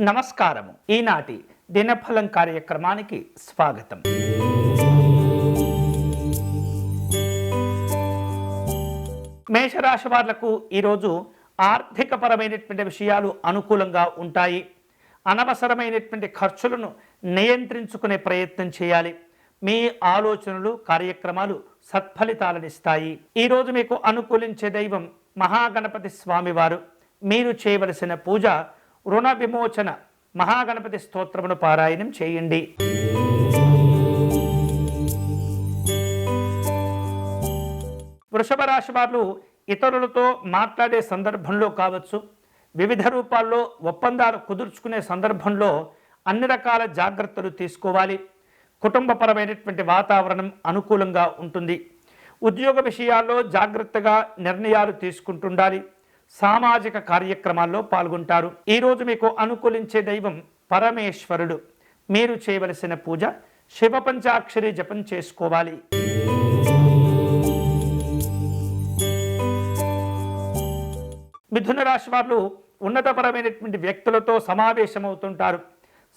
నమస్కారము. ఈనాటి దినఫలం కార్యక్రమానికి స్వాగతం. మేషరాశి వాళ్ళకు ఈరోజు ఆర్థికపరమైనటువంటి విషయాలు అనుకూలంగా ఉంటాయి. అనవసరమైనటువంటి ఖర్చులను నియంత్రించుకునే ప్రయత్నం చేయాలి. మీ ఆలోచనలు కార్యక్రమాలు సత్ఫలితాలనిస్తాయి. ఈరోజు మీకు అనుకూలించే దైవం మహాగణపతి స్వామివారు. మీరు చేయవలసిన పూజ రుణ విమోచన మహాగణపతి స్తోత్రమును పారాయణం చేయండి. వృషభ రాశి వారు ఇతరులతో మాట్లాడే సందర్భంలో కావచ్చు వివిధ రూపాల్లో ఒప్పందాలు కుదుర్చుకునే సందర్భంలో అన్ని రకాల జాగ్రత్తలు తీసుకోవాలి. కుటుంబపరమైనటువంటి వాతావరణం అనుకూలంగా ఉంటుంది. ఉద్యోగ విషయాల్లో జాగ్రత్తగా నిర్ణయాలు తీసుకుంటుండాలి. సామాజిక కార్యక్రమాల్లో పాల్గొంటారు. ఈరోజు మీకు అనుకూలించే దైవం పరమేశ్వరుడు. మీరు చేయవలసిన పూజ శివ పంచాక్షరి జపం చేసుకోవాలి. మిథున రాశి వారు ఉన్నతపరమైనటువంటి వ్యక్తులతో సమావేశమవుతుంటారు.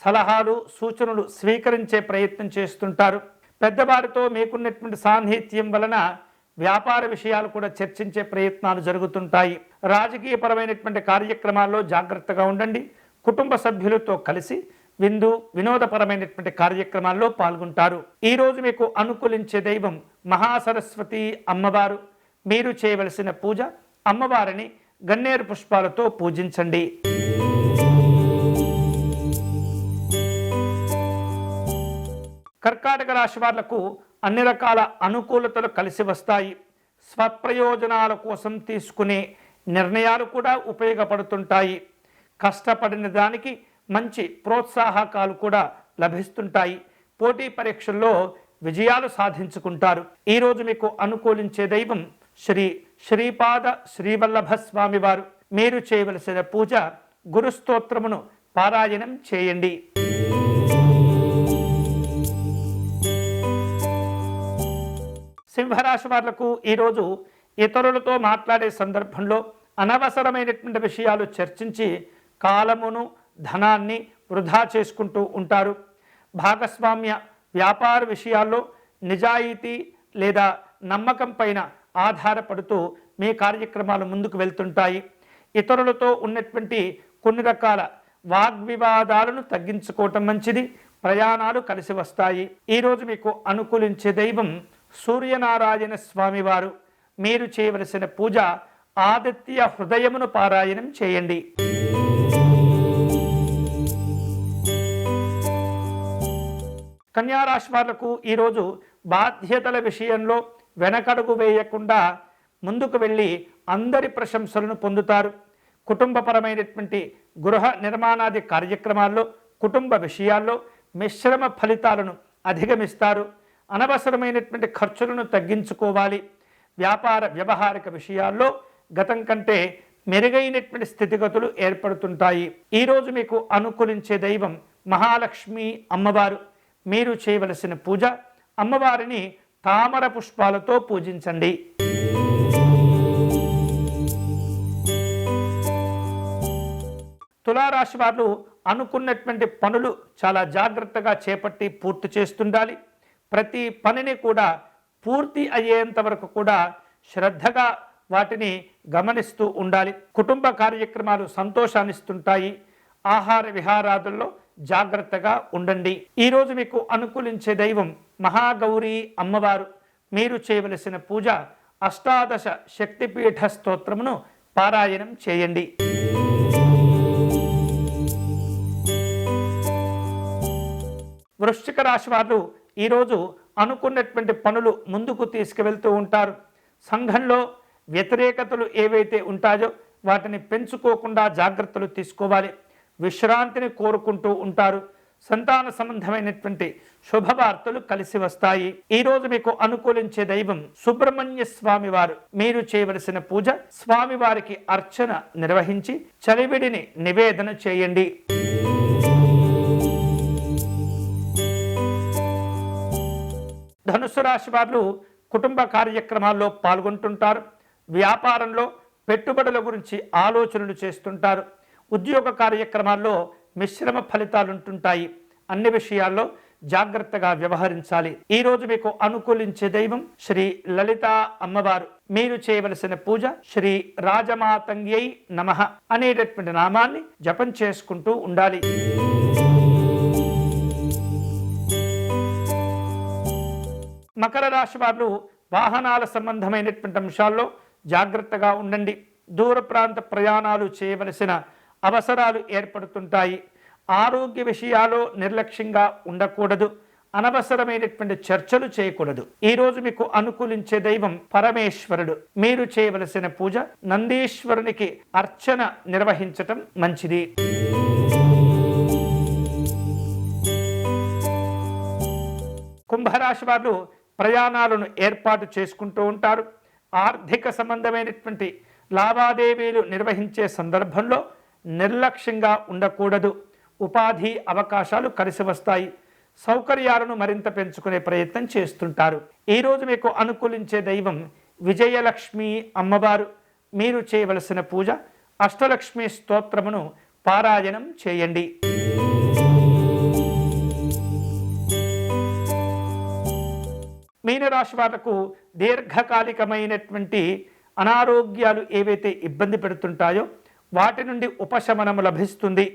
సలహాలు సూచనలు స్వీకరించే ప్రయత్నం చేస్తుంటారు. పెద్దవారితో మీకున్నటువంటి సాన్నిహిత్యం వలన వ్యాపార విషయాలు కూడా చర్చించే ప్రయత్నాలు జరుగుతుంటాయి. రాజకీయపరమైనటువంటి కార్యక్రమాల్లో జాగ్రత్తగా ఉండండి. కుటుంబ సభ్యులతో కలిసి విందు వినోదపరమైనటువంటి కార్యక్రమాల్లో పాల్గొంటారు. ఈరోజు మీకు అనుకూలించే దైవం మహాసరస్వతి అమ్మవారు. మీరు చేయవలసిన పూజ అమ్మవారిని గన్నేరు పుష్పాలతో పూజించండి. కర్కాటక రాశి వాళ్ళకు అన్ని రకాల అనుకూలతలు కలిసి వస్తాయి. స్వప్రయోజనాల కోసం తీసుకునే నిర్ణయాలు కూడా ఉపయోగపడుతుంటాయి. కష్టపడిన దానికి మంచి ప్రోత్సాహకాలు కూడా లభిస్తుంటాయి. పోటీ పరీక్షల్లో విజయాలు సాధించుకుంటారు. ఈరోజు మీకు అనుకూలించే దైవం శ్రీ శ్రీపాద శ్రీవల్లభ స్వామివారు మీరు చేయవలసిన పూజ గురుస్తోత్రమును పారాయణం చేయండి. సింహరాశి వాళ్ళకు ఈరోజు ఇతరులతో మాట్లాడే సందర్భంలో అనవసరమైనటువంటి విషయాలు చర్చించి కాలమును ధనాన్ని వృధా చేసుకుంటూ ఉంటారు. భాగస్వామ్య వ్యాపార విషయాల్లో నిజాయితీ లేదా నమ్మకం పైన ఆధారపడుతూ మీ కార్యక్రమాలు ముందుకు వెళ్తుంటాయి. ఇతరులతో ఉన్నటువంటి కొన్ని రకాల వాగ్వివాదాలను తగ్గించుకోవటం మంచిది. ప్రయాణాలు కలిసి వస్తాయి. ఈరోజు మీకు అనుకూలించే దైవం సూర్యనారాయణ స్వామివారు. మీరు చేయవలసిన పూజ ఆదిత్య హృదయమును పారాయణం చేయండి. కన్యారాశి వాళ్ళకు ఈరోజు బాధ్యతల విషయంలో వెనకడుగు వేయకుండా ముందుకు వెళ్ళి అందరి ప్రశంసలను పొందుతారు. కుటుంబపరమైనటువంటి గృహ నిర్మాణాది కార్యక్రమాల్లో కుటుంబ విషయాల్లో మిశ్రమ ఫలితాలను అధిగమిస్తారు. అనవసరమైనటువంటి ఖర్చులను తగ్గించుకోవాలి. వ్యాపార వ్యవహారిక విషయాల్లో గతం కంటే మెరుగైనటువంటి స్థితిగతులు ఏర్పడుతుంటాయి. ఈరోజు మీకు అనుకూలించే దైవం మహాలక్ష్మి అమ్మవారు. మీరు చేయవలసిన పూజ అమ్మవారిని తామర పుష్పాలతో పూజించండి. తులారాశి వారు అనుకున్నటువంటి పనులు చాలా జాగ్రత్తగా చేపట్టి పూర్తి చేస్తుండాలి. ప్రతి పనిని కూడా పూర్తి అయ్యేంత వరకు కూడా శ్రద్ధగా వాటిని గమనిస్తూ ఉండాలి. కుటుంబ కార్యక్రమాలు సంతోషాన్నిస్తుంటాయి. ఆహార విహారాదుల్లో జాగ్రత్తగా ఉండండి. ఈరోజు మీకు అనుకూలించే దైవం మహాగౌరీ అమ్మవారు. మీరు చేయవలసిన పూజ అష్టాదశ శక్తిపీఠ స్తోత్రమును పారాయణం చేయండి. వృశ్చిక రాశి వారు ఈరోజు అనుకున్నటువంటి పనులు ముందుకు తీసుకువెళ్తూ ఉంటారు. సంఘంలో వ్యతిరేకతలు ఏవైతే ఉంటాయో వాటిని పెంచుకోకుండా జాగ్రత్తలు తీసుకోవాలి. విశ్రాంతిని కోరుకుంటూ ఉంటారు. సంతాన సంబంధమైనటువంటి శుభవార్తలు కలిసి వస్తాయి. ఈరోజు మీకు అనుకూలించే దైవం సుబ్రహ్మణ్య స్వామి వారు మీరు చేయవలసిన పూజ స్వామివారికి అర్చన నిర్వహించి చలివిడిని నివేదన చేయండి. ధనుసు రాశి వారు కుటుంబ కార్యక్రమాల్లో పాల్గొంటుంటారు. వ్యాపారంలో పెట్టుబడుల గురించి ఆలోచనలు చేస్తుంటారు. ఉద్యోగ కార్యక్రమాల్లో మిశ్రమ ఫలితాలు ఉంటుంటాయి అన్ని విషయాల్లో జాగ్రత్తగా వ్యవహరించాలి. ఈ రోజు మీకు అనుకూలించే దైవం శ్రీ లలిత అమ్మవారు. మీరు చేయవలసిన పూజ శ్రీ రాజమాతంగ్యై నమ అనేటటువంటి నామాన్ని జపం చేసుకుంటూ ఉండాలి. మకర రాశి వారు వాహనాల సంబంధమైనటువంటి అంశాల్లో జాగ్రత్తగా ఉండండి. దూర ప్రాంత ప్రయాణాలు చేయవలసిన అవసరాలు ఏర్పడుతుంటాయి. ఆరోగ్య విషయాల్లో నిర్లక్ష్యంగా ఉండకూడదు. అనవసరమైనటువంటి చర్చలు చేయకూడదు. ఈరోజు మీకు అనుకూలించే దైవం పరమేశ్వరుడు. మీరు చేయవలసిన పూజ నందీశ్వరునికి అర్చన నిర్వహించటం మంచిది. కుంభరాశి వారు ప్రయాణాలను ఏర్పాటు చేసుకుంటూ ఉంటారు. ఆర్థిక సంబంధమైనటువంటి లావాదేవీలు నిర్వహించే సందర్భంలో నిర్లక్ష్యంగా ఉండకూడదు. ఉపాధి అవకాశాలు కలిసి వస్తాయి. సౌకర్యాలను మరింత పెంచుకునే ప్రయత్నం చేస్తుంటారు. ఈరోజు మీకు అనుకూలించే దైవం విజయలక్ష్మి అమ్మవారు. మీరు చేయవలసిన పూజ అష్టలక్ష్మి స్తోత్రమును పారాయణం చేయండి. మీనరాశి వాళ్ళకు దీర్ఘకాలికమైనటువంటి అనారోగ్యాలు ఏవైతే ఇబ్బంది పెడుతుంటాయో వాటి నుండి ఉపశమనము లభిస్తుంది.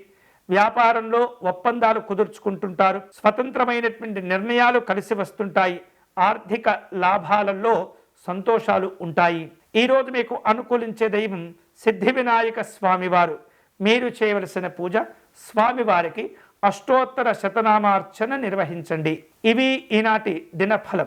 వ్యాపారంలో ఒప్పందాలు కుదుర్చుకుంటుంటారు. స్వతంత్రమైనటువంటి నిర్ణయాలు కలిసి వస్తుంటాయి. ఆర్థిక లాభాలలో సంతోషాలు ఉంటాయి. ఈరోజు మీకు అనుకూలించే దైవం సిద్ధి వినాయక స్వామివారు. మీరు చేయవలసిన పూజ స్వామివారికి అష్టోత్తర శతనామార్చన నిర్వహించండి. ఇవి ఈనాటి దినఫలం.